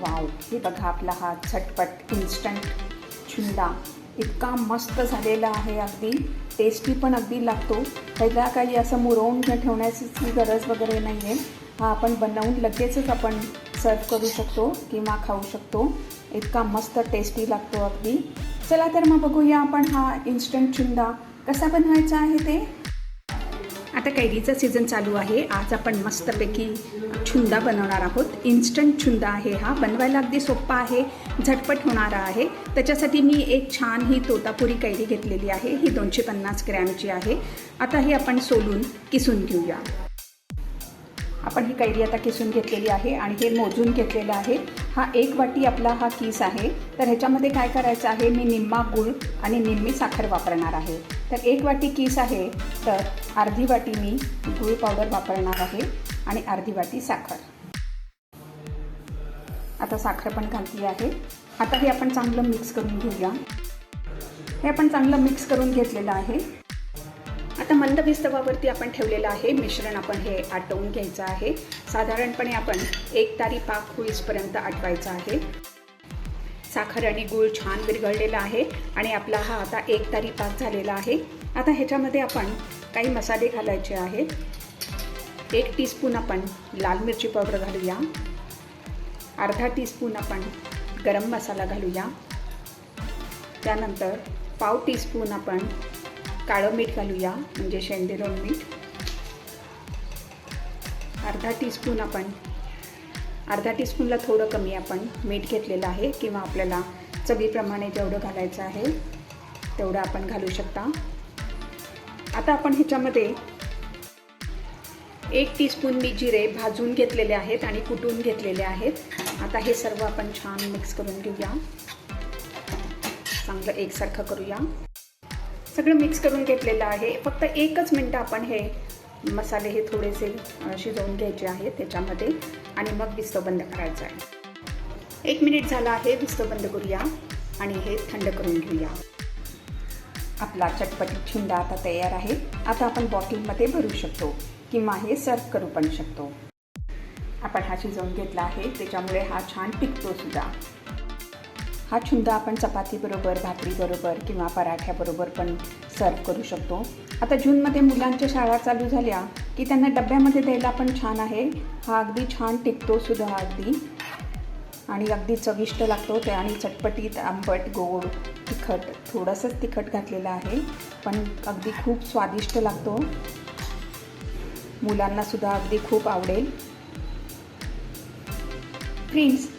Wow हे बघा आपला हा झटपट इन्स्टंट छुंदा. इतका मस्त झालेला आहे अगदी. टेस्टी पण अगदी लागतो. त्याला काही असं मुरवून ठेवण्याची गरज वगैरे नाही आहे हा आपण बनवून लगेचच आपण सर्व करू शकतो किंवा खाऊ शकतो. इतका मस्त टेस्टी लागतो अगदी. चला तर मग बघूया आपण हा इन्स्टंट छुंदा कसा बनवायचा आहे ते. आता कैरीचा सीझन चालू आहे. आज आपण मस्तपैकी छुंदा बनवणार आहोत. इन्स्टंट छुंदा आहे हा. बनवायला अगदी सोप्पा आहे. झटपट होणारा आहे. त्याच्यासाठी मी एक छान ही तोतापुरी कैरी घेतलेली आहे. ही दोनशे पन्नास ग्रॅमची आहे. आता ही आपण सोलून किसून घेऊया. आपण ही कैरी आता किसून घेतलेली आहे आणि हे मोजून घेतलेलं आहे. हा एक वाटी आपला हा किस आहे. तर ह्याच्यामध्ये काय करायचं आहे? मी निम्मा गूळ आणि निम्मी साखर वापरणार आहे. तर एक वाटी किस आहे तर अर्धी वाटी मी गुळ पावडर वापरणार आहे आणि अर्धी वाटी साखर. आता साखर पण घातली आहे. आता हे आपण चांगलं मिक्स करून घेऊया. हे आपण चांगलं मिक्स करून घेतलेलं आहे. आता मंद विस्तवावरती आपण ठेवलेलं आहे. मिश्रण आपण हे आटवून घ्यायचं आहे. साधारणपणे आपण एक तारी पाक होईसपर्यंत आटवायचं आहे. साखर आणि गूळ छान विरघळलेला आहे आणि आपला हा आता एक तारी पाक झालेला आहे. आता ह्याच्यामध्ये आपण काही मसाले घालायचे आहेत. एक टीस्पून आपण लाल मिरची पावडर घालूया. अर्धा टीस्पून आपण गरम मसाला घालूया. त्यानंतर पाव टीस्पून आपण काळं मीठ घालूया म्हणजे शेंदेरोण मीठ. अर्धा टीस्पून आपण अर्धा टीस्पूनला थोडं कमी आपण मीठ घेतलेलं आहे किंवा आपल्याला चवीप्रमाणे जेवढं घालायचं आहे तेवढं आपण घालू शकता. आता आपण ह्याच्यामध्ये एक टीस्पून मी जिरे भाजून घेतलेले आहेत आणि कुटून घेतलेले आहेत. आता हे सर्व आपण छान मिक्स करून घेऊया. चांगलं एकसारखं करूया. सगळं मिक्स करून घेतलेलं आहे. फक्त एकच मिनटं आपण हे मसाले हे थोडेसे शिजवून घ्यायचे आहेत त्याच्यामध्ये. आणि मग विस्तव बंद करायचं आहे. एक मिनिट झाला आहे विस्तव बंद करूया आणि हे थंड करून घेऊया. आपला चटपटीत छिंडा आता तयार आहे. आता आपण बॉटलमध्ये भरू शकतो किंवा हे सर्व करू पण शकतो. आपण हा शिजवून घेतला आहे त्याच्यामुळे हा छान टिकतो सुद्धा. हा छुंदा आपण चपातीबरोबर भाकरीबरोबर किंवा पराठ्याबरोबर पण सर्व करू शकतो. आता जूनमध्ये मुलांच्या शाळा चालू झाल्या की त्यांना डब्यामध्ये द्यायला पण छान आहे. हा अगदी छान टिकतो सुद्धा अगदी. आणि अगदी चविष्ट लागतो ते आणि चटपटीत आंबट गोड तिखट थोडंसंच तिखट घातलेलं आहे. पण अगदी खूप स्वादिष्ट लागतो. मुलांनासुद्धा अगदी खूप आवडेल. फ्रेंड्स